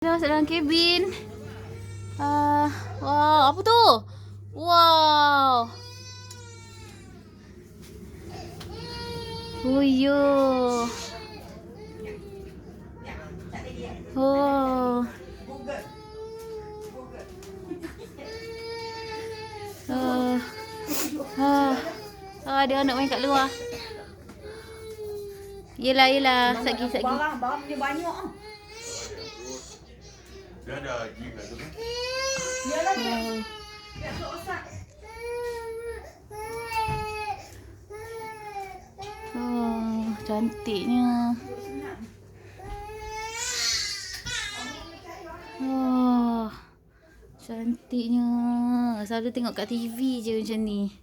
Dah masuk dalam kabin. Ah, wow, apa tu? Wow. Oh, yo. Oh. Ah. Ah. Ah, ada anak main kat luar. Yelah, yelah. Sagi, sagi. Barang, barang dia banyak. Dia ada gym kat tu kan? Yalah dia. Dia sok rosak. Oh, cantiknya. Oh, cantiknya. Selalu tengok kat TV je macam ni.